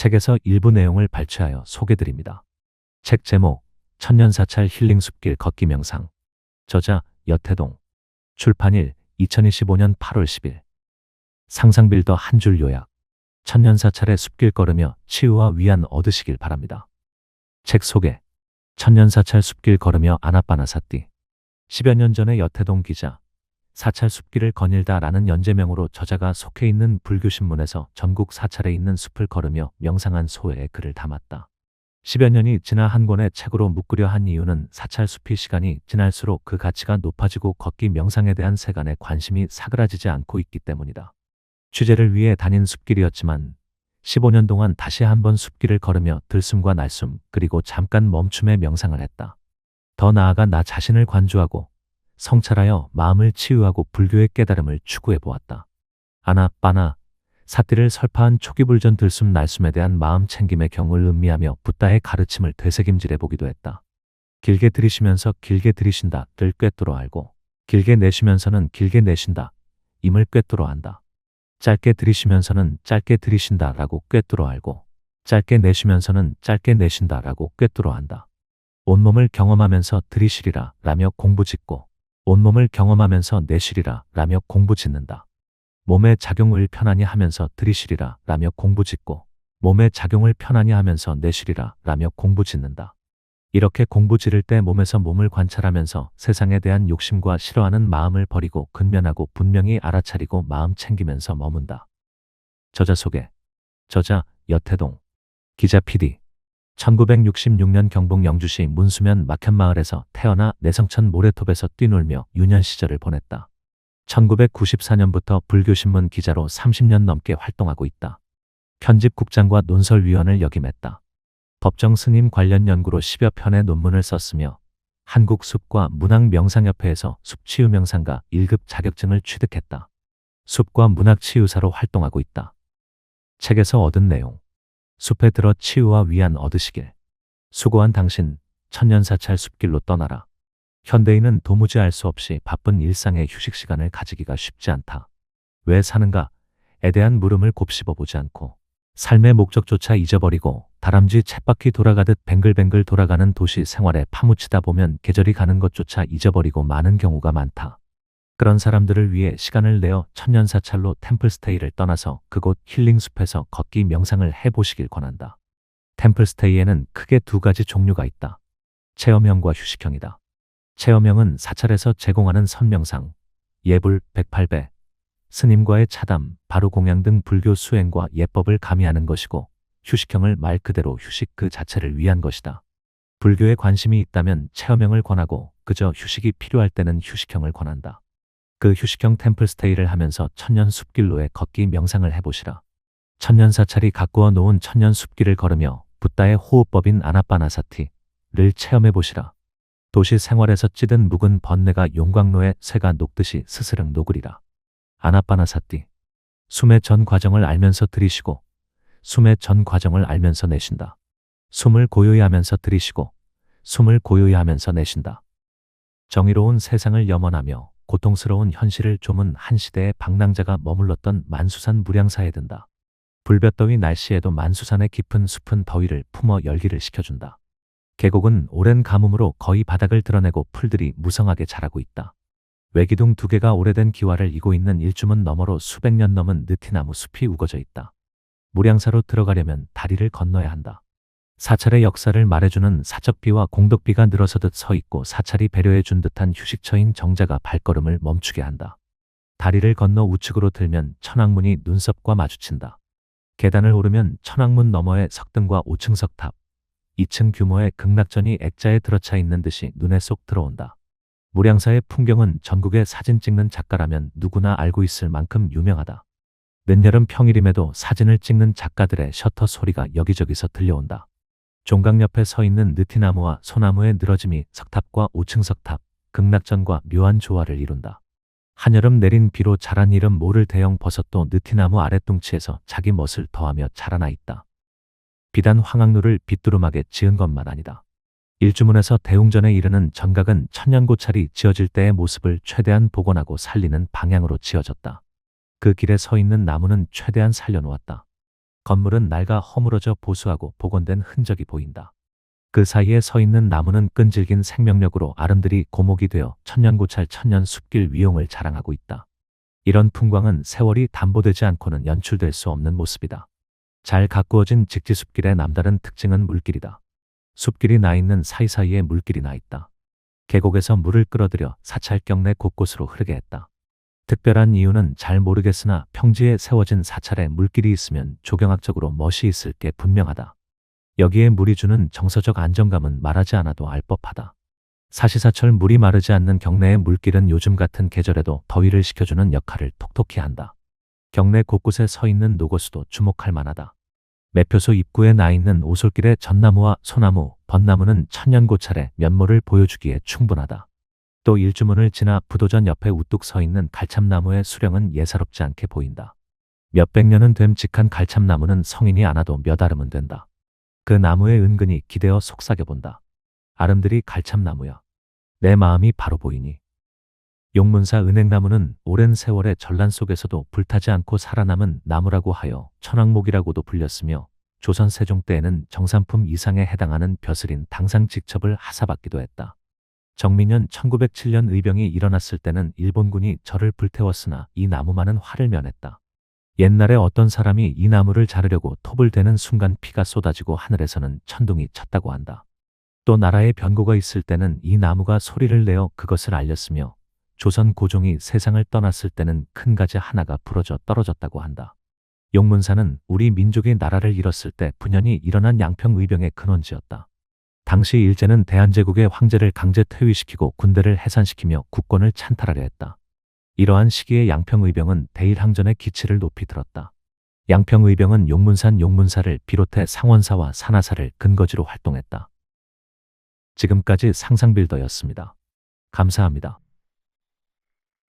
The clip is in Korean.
책에서 일부 내용을 발췌하여 소개드립니다. 책 제목 천년사찰 힐링 숲길 걷기 명상. 저자 여태동. 출판일 2025년 8월 10일. 상상빌더 한 줄 요약. 천년사찰의 숲길 걸으며 치유와 위안 얻으시길 바랍니다. 책 소개. 천년사찰 숲길 걸으며 아나빠나사띠. 10여 년 전에 여태동 기자 사찰 숲길을 거닐다라는 연재명으로 저자가 속해 있는 불교신문에서 전국 사찰에 있는 숲을 걸으며 명상한 소회의 글을 담았다. 10여 년이 지나 한 권의 책으로 묶으려 한 이유는 사찰 숲이 시간이 지날수록 그 가치가 높아지고 걷기 명상에 대한 세간의 관심이 사그라지지 않고 있기 때문이다. 취재를 위해 다닌 숲길이었지만 15년 동안 다시 한번 숲길을 걸으며 들숨과 날숨 그리고 잠깐 멈춤의 명상을 했다. 더 나아가 나 자신을 관주하고 성찰하여 마음을 치유하고 불교의 깨달음을 추구해 보았다. 아나 빠나 사띠를 설파한 초기불전 들숨 날숨에 대한 마음 챙김의 경을 음미하며 붓다의 가르침을 되새김질해 보기도 했다. 길게 들이쉬면서 길게 들이쉰다 를 꿰뚫어 알고 길게 내쉬면서는 길게 내쉰다 임을 꿰뚫어 안다. 짧게 들이쉬면서는 짧게 들이쉰다 라고 꿰뚫어 알고 짧게 내쉬면서는 짧게 내쉰다 라고 꿰뚫어 안다. 온몸을 경험하면서 들이쉬리라 라며 공부 짓고 온몸을 경험하면서 내쉬리라 라며 공부 짓는다. 몸의 작용을 편안히 하면서 들이쉬리라 라며 공부 짓고 몸의 작용을 편안히 하면서 내쉬리라 라며 공부 짓는다. 이렇게 공부 지를 때 몸에서 몸을 관찰하면서 세상에 대한 욕심과 싫어하는 마음을 버리고 근면하고 분명히 알아차리고 마음 챙기면서 머문다. 저자 소개 저자 여태동 기자 PD 1966년 경북 영주시 문수면 막현마을에서 태어나 내성천 모래톱에서 뛰놀며 유년 시절을 보냈다. 1994년부터 불교신문 기자로 30년 넘게 활동하고 있다. 편집국장과 논설위원을 역임했다. 법정 스님 관련 연구로 10여 편의 논문을 썼으며 한국숲과 문학명상협회에서 숲치유명상가 1급 자격증을 취득했다. 숲과 문학치유사로 활동하고 있다. 책에서 얻은 내용 숲에 들어 치유와 위안 얻으시길. 수고한 당신, 천년사찰 숲길로 떠나라. 현대인은 도무지 알 수 없이 바쁜 일상의 휴식 시간을 가지기가 쉽지 않다. 왜 사는가?에 대한 물음을 곱씹어 보지 않고 삶의 목적조차 잊어버리고 다람쥐 쳇바퀴 돌아가듯 뱅글뱅글 돌아가는 도시 생활에 파묻히다 보면 계절이 가는 것조차 잊어버리고 많은 경우가 많다. 그런 사람들을 위해 시간을 내어 천년사찰로 템플스테이를 떠나서 그곳 힐링숲에서 걷기 명상을 해보시길 권한다. 템플스테이에는 크게 두 가지 종류가 있다. 체험형과 휴식형이다. 체험형은 사찰에서 제공하는 선명상, 예불 108배, 스님과의 차담, 바로 공양 등 불교 수행과 예법을 가미하는 것이고 휴식형을 말 그대로 휴식 그 자체를 위한 것이다. 불교에 관심이 있다면 체험형을 권하고 그저 휴식이 필요할 때는 휴식형을 권한다. 그 휴식형 템플스테이를 하면서 천년 숲길로의 걷기 명상을 해보시라. 천년 사찰이 가꾸어 놓은 천년 숲길을 걸으며 붓다의 호흡법인 아나빠나사티를 체험해 보시라. 도시 생활에서 찌든 묵은 번뇌가 용광로에 새가 녹듯이 스스릉 녹으리라. 아나빠나사띠. 숨의 전 과정을 알면서 들이쉬고 숨의 전 과정을 알면서 내쉰다. 숨을 고요히 하면서 들이쉬고 숨을 고요히 하면서 내쉰다. 정의로운 세상을 염원하며 고통스러운 현실을 조문 한 시대의 방랑자가 머물렀던 만수산 무량사에 든다. 불볕더위 날씨에도 만수산의 깊은 숲은 더위를 품어 열기를 식혀준다. 계곡은 오랜 가뭄으로 거의 바닥을 드러내고 풀들이 무성하게 자라고 있다. 외기둥 두 개가 오래된 기와를 이고 있는 일주문 너머로 수백 년 넘은 느티나무 숲이 우거져 있다. 무량사로 들어가려면 다리를 건너야 한다. 사찰의 역사를 말해주는 사적비와 공덕비가 늘어서듯 서 있고 사찰이 배려해준 듯한 휴식처인 정자가 발걸음을 멈추게 한다. 다리를 건너 우측으로 들면 천왕문이 눈썹과 마주친다. 계단을 오르면 천왕문 너머에 석등과 5층 석탑, 2층 규모의 극락전이 액자에 들어차 있는 듯이 눈에 쏙 들어온다. 무량사의 풍경은 전국의 사진 찍는 작가라면 누구나 알고 있을 만큼 유명하다. 늦여름 평일임에도 사진을 찍는 작가들의 셔터 소리가 여기저기서 들려온다. 종각 옆에 서 있는 느티나무와 소나무의 늘어짐이 석탑과 5층 석탑, 극락전과 묘한 조화를 이룬다. 한여름 내린 비로 자란 이름 모를 대형 버섯도 느티나무 아랫둥치에서 자기 멋을 더하며 자라나 있다. 비단 황학루를 빗두름하게 지은 것만 아니다. 일주문에서 대웅전에 이르는 전각은 천년고찰이 지어질 때의 모습을 최대한 복원하고 살리는 방향으로 지어졌다. 그 길에 서 있는 나무는 최대한 살려놓았다. 건물은 낡아 허물어져 보수하고 복원된 흔적이 보인다. 그 사이에 서 있는 나무는 끈질긴 생명력으로 아름드리 고목이 되어 천년고찰 천년 숲길 위용을 자랑하고 있다. 이런 풍광은 세월이 담보되지 않고는 연출될 수 없는 모습이다. 잘 가꾸어진 직지숲길의 남다른 특징은 물길이다. 숲길이 나 있는 사이사이에 물길이 나 있다. 계곡에서 물을 끌어들여 사찰경 내 곳곳으로 흐르게 했다. 특별한 이유는 잘 모르겠으나 평지에 세워진 사찰에 물길이 있으면 조경학적으로 멋이 있을 게 분명하다. 여기에 물이 주는 정서적 안정감은 말하지 않아도 알 법하다. 사시사철 물이 마르지 않는 경내의 물길은 요즘 같은 계절에도 더위를 식혀주는 역할을 톡톡히 한다. 경내 곳곳에 서 있는 노고수도 주목할 만하다. 매표소 입구에 나 있는 오솔길의 전나무와 소나무, 벚나무는 천년 고찰의 면모를 보여주기에 충분하다. 또 일주문을 지나 부도전 옆에 우뚝 서 있는 갈참나무의 수령은 예사롭지 않게 보인다. 몇백 년은 됨직한 갈참나무는 성인이 않아도 몇 아름은 된다. 그 나무에 은근히 기대어 속삭여 본다. 아름드리 갈참나무야. 내 마음이 바로 보이니. 용문사 은행나무는 오랜 세월의 전란 속에서도 불타지 않고 살아남은 나무라고 하여 천왕목이라고도 불렸으며 조선 세종 때에는 정산품 이상에 해당하는 벼슬인 당상 직첩을 하사받기도 했다. 정민년 1907년 의병이 일어났을 때는 일본군이 절을 불태웠으나 이 나무만은 화를 면했다. 옛날에 어떤 사람이 이 나무를 자르려고 톱을 대는 순간 피가 쏟아지고 하늘에서는 천둥이 쳤다고 한다. 또 나라에 변고가 있을 때는 이 나무가 소리를 내어 그것을 알렸으며 조선 고종이 세상을 떠났을 때는 큰 가지 하나가 부러져 떨어졌다고 한다. 용문사는 우리 민족이 나라를 잃었을 때 분연히 일어난 양평의병의 근원지였다. 당시 일제는 대한제국의 황제를 강제 퇴위시키고 군대를 해산시키며 국권을 찬탈하려 했다. 이러한 시기에 양평의병은 대일항전의 기치를 높이 들었다. 양평의병은 용문산 용문사를 비롯해 상원사와 산하사를 근거지로 활동했다. 지금까지 상상빌더였습니다. 감사합니다.